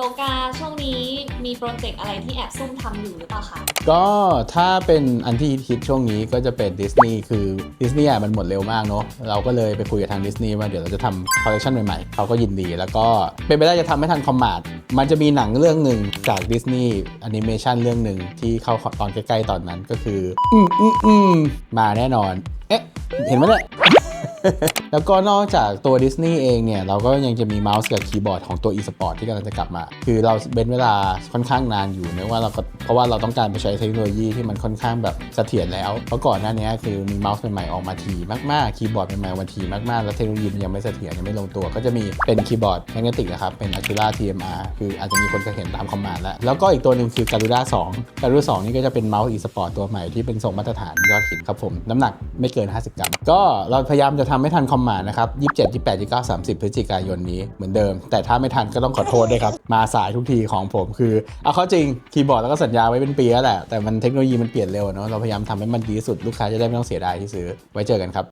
โลกาช่วงนี้มีโปรเจกต์อะไรที่แอบซุ่มทำอยู่หรือเปล่าคะ ก็ถ้าเป็นอันที่ฮิตช่วงนี้ก็จะเป็นดิสนีย์คือดิสนีย์อะมันหมดเร็วมากเนอะเราก็เลยไปคุยกับทางดิสนีย์ว่าเดี๋ยวเราจะทำคอลเลคชันใหม่ๆ เขาก็ยินดีแล้วก็เป็นไปได้จะทำให้ทันคอมมาดมันจะมีหนังเรื่องหนึ่งจากดิสนีย์แอนิเมชันเรื่องหนึ่งที่เข้าตอนใกล้ๆตอนนั้นก็คือ อืมอืมอืมมาแน่นอน เอ๊ะ เห็นไหมเนี่ย แล้วก็นอกจากตัวดิสนีย์เองเนี่ย เราก็ยังจะมีเมาส์กับคีย์บอร์ดของตัว e-sport ที่กำลังจะกลับมา คือเราเบนเวลาค่อนข้างนานอยู่เนื่องว่าเราเพราะว่าเราต้องการไปใช้เทคโนโลยีที่มันค่อนข้างแบบเสถียรแล้วเพราะก่อนหน้านี้คือมีเมาส์ใหม่ๆออกมาทีมากๆคีย์บอร์ดใหม่ๆออกมาทีมากๆแล้วเทคโนโลยีมันยังไม่เสถียรยังไม่ลงตัว ก็จะมีเป็นคีย์บอร์ดแมกเนติกนะครับเป็น Acura TMR คืออาจจะมีคนเคยเห็นตามคอมมานด์แล้วแล้วก็อีกตัวหนึ่งคือ Garuda 2 Garuda 2 นี่ก็จะเป็นเมาส์ e-sport ตัวใหม่ที่เป็นทรงมาตรฐานยอดฮิตครับผมน้ำหนักไม่เกิน 50 กรัมก็เราพยายามจะทำให้ทันคอมมานนะครับ27 28 29 30พฤศจิกายนนี้เหมือนเดิม แต่ถ้าไม่ทันก็ต้องขอโทษด้วยครับ มาสายทุกทีของผมคือ เอาเข้าจริงคีย์บอร์ดแล้วก็สัญญาไว้เป็นปีแล้วแหละแต่มันเทคโนโลยีมันเปลี่ยนเร็วเนาะเราพยายามทำให้มันดีที่สุดลูกค้าจะได้ไม่ต้องเสียดายที่ซื้อไว้เจอกันครับ